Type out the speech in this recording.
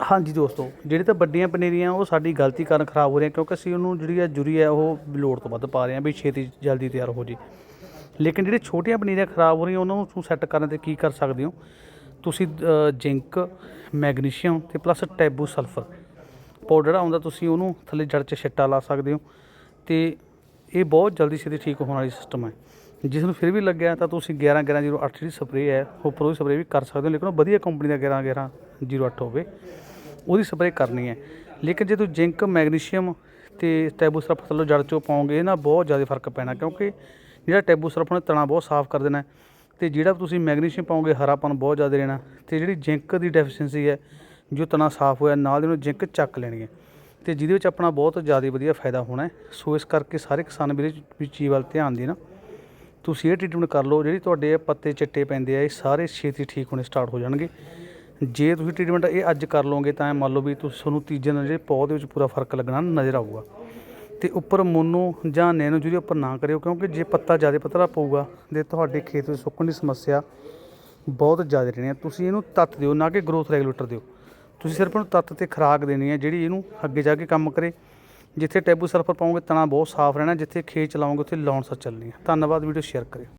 ਹਾਂਜੀ ਦੋਸਤੋ, ਜਿਹੜੀ ਤਾਂ ਵੱਡੀਆਂ ਪਨੀਰੀਆਂ, ਉਹ ਸਾਡੀ ਗਲਤੀ ਕਾਰਨ ਖਰਾਬ ਹੋ ਰਹੀਆਂ, ਕਿਉਂਕਿ ਅਸੀਂ ਉਹਨੂੰ ਜਿਹੜੀ ਹੈ ਜੁਰੀ ਹੈ ਉਹ ਲੋੜ ਤੋਂ ਵੱਧ ਪਾ ਰਹੇ ਹਾਂ ਵੀ ਛੇਤੀ ਜਲਦੀ ਤਿਆਰ ਹੋ ਜੇ। ਲੇਕਿਨ ਜਿਹੜੇ ਛੋਟੀਆਂ ਪਨੀਰੀਆਂ ਖਰਾਬ ਹੋ ਰਹੀਆਂ, ਉਹਨਾਂ ਨੂੰ ਸੈੱਟ ਕਰਨ ਤੇ ਕੀ ਕਰ ਸਕਦੇ ਹੋ? ਤੁਸੀਂ ਜਿੰਕ ਮੈਗਨੀਸ਼ੀਅਮ ਤੇ ਪਲੱਸ ਟੈਬੂ ਸਲਫਰ। ਪਾਊਡਰ ਆਉਂਦਾ, ਤੁਸੀਂ ਉਹਨੂੰ ਥੱਲੇ ਜੜ 'ਚ ਛਿੱਟਾ ਲਾ ਸਕਦੇ ਹੋ। ਤੇ ਇਹ ਬਹੁਤ ਜਲਦੀ ਛੇਤੀ ਠੀਕ ਹੋਣ ਵਾਲੀ ਸਿਸਟਮ ਹੈ ਜਿਸ ਨੂੰ ਫਿਰ ਵੀ ਲੱਗਿਆ, ਤਾਂ ਤੁਸੀਂ 11 11 08 ਜਿਹੜੀ ਸਪਰੇਅ ਹੈ ਉਹ ਪ੍ਰੋ ਸਪਰੇਅ ਵੀ ਕਰ ਸਕਦੇ ਹੋ, ਲੇਕਿਨ ਉਹ ਵਧੀਆ ਕੰਪਨੀ ਦਾ 11 11 08 ਹੋਵੇ, ਉਹਦੀ ਸਪਰੇਅ ਕਰਨੀ ਹੈ। ਲੇਕਿਨ ਜੇ ਤੁਸੀਂ ਜਿੰਕ, ਮੈਗਨੀਸ਼ੀਅਮ ਤੇ ਟੈਬੂਸਰਫ ਥੱਲੋਂ ਜੜ ਚੋਂ ਪਾਉਂਗੇ ਇਹ ਨਾਲ ਬਹੁਤ ਜ਼ਿਆਦਾ ਫ਼ਰਕ ਪੈਣਾ, ਕਿਉਂਕਿ ਜਿਹੜਾ ਟੈਬੂ ਸਰਫ ਨੇ ਤਣਾ ਬਹੁਤ ਸਾਫ਼ ਕਰ ਦੇਣਾ ਹੈ ਤੇ ਜਿਹੜਾ ਤੁਸੀਂ ਮੈਗਨੀਸ਼ੀਅਮ ਪਾਓਗੇ ਹਰਾਪਨ ਬਹੁਤ ਜ਼ਿਆਦਾ ਰਹਿਣਾ ਤੇ ਜਿਹੜੀ ਜਿੰਕ ਦੀ ਡੈਫੀਸ਼ੀਐਂਸੀ ਹੈ, ਜੋ ਤਣਾ ਸਾਫ਼ ਹੋਇਆ, ਨਾਲ ਦੇ ਨੂੰ ਜਿੰਕ ਚੱਕ ਲੈਣੀ ਹੈ ਤੇ ਜਿਹਦੇ ਵਿੱਚ ਆਪਣਾ ਬਹੁਤ ਜ਼ਿਆਦਾ ਵਧੀਆ ਫਾਇਦਾ ਹੋਣਾ ਸੋ ਇਸ ਕਰਕੇ ਸਾਰੇ ਕਿਸਾਨ ਵੀਰੇ ਵੀ ਚੀਜ਼ ਵੱਲ ਧਿਆਨ ਦੇਣਾ। ਤੁਸੀਂ ਇਹ ਟ੍ਰੀਟਮੈਂਟ ਕਰ ਲਓ, ਜਿਹੜੀ ਤੁਹਾਡੇ ਪੱਤੇ ਚਿੱਟੇ ਪੈਂਦੇ ਆ, ਇਹ ਸਾਰੇ ਛੇਤੀ ਠੀਕ ਹੋਣੇ ਸਟਾਰਟ ਹੋ ਜਾਣਗੇ। ਜੇ ਤੁਸੀਂ ਟ੍ਰੀਟਮੈਂਟ ਇਹ ਅੱਜ ਕਰ ਲਓਗੇ ਤਾਂ ਇਹ ਮੰਨ ਲਓ ਵੀ ਤੁਸੀਂ ਤੁਹਾਨੂੰ ਤੀਜੇ ਦਿਨ ਜਿਹੜੇ ਪੌਦੇ ਵਿੱਚ ਪੂਰਾ ਫ਼ਰਕ ਲੱਗਣਾ ਨਜ਼ਰ ਆਊਗਾ। ਤੇ ਉੱਪਰ ਮੋਨੋ ਜਾਂ ਨੈਨੋ ਜਿਹੜੀ ਉੱਪਰ ਨਾ ਕਰਿਓ ਕਿਉਂਕਿ ਜੇ ਪੱਤਾ ਜ਼ਿਆਦਾ ਪਤਲਾ ਪਊਗਾ ਤੇ ਤੁਹਾਡੇ ਖੇਤ ਵਿੱਚ ਸੁੱਕਣ ਦੀ ਸਮੱਸਿਆ ਬਹੁਤ ਜ਼ਿਆਦਾ ਰਹਿਣੀ ਹੈ। ਤੁਸੀਂ ਇਹਨੂੰ ਤੱਤ ਦਿਓ, ਨਾ ਕਿ ਗਰੋਥ ਰੈਗੂਲੇਟਰ ਦਿਓ। ਤੁਸੀਂ ਸਿਰਫ ਇਹਨੂੰ ਤੱਤ ਤੇ ਖੁਰਾਕ ਦੇਣੀ ਹੈ ਜਿਹੜੀ ਇਹਨੂੰ ਅੱਗੇ ਜਾ ਕੇ ਕੰਮ ਕਰੇ। ਜਿੱਥੇ ਟੈਬੂ ਸਲਫਰ ਪਾਉਂਗੇ ਤਣਾ ਬਹੁਤ ਸਾਫ਼ ਰਹਿਣਾ, ਜਿੱਥੇ ਖੇਤ ਚਲਾਉਂਗੇ ਉੱਥੇ ਲਾਉਣ ਸੱਚ ਚੱਲਣੀ ਹੈ। ਧੰਨਵਾਦ, ਵੀਡੀਓ ਸ਼ੇਅਰ ਕਰਿਓ।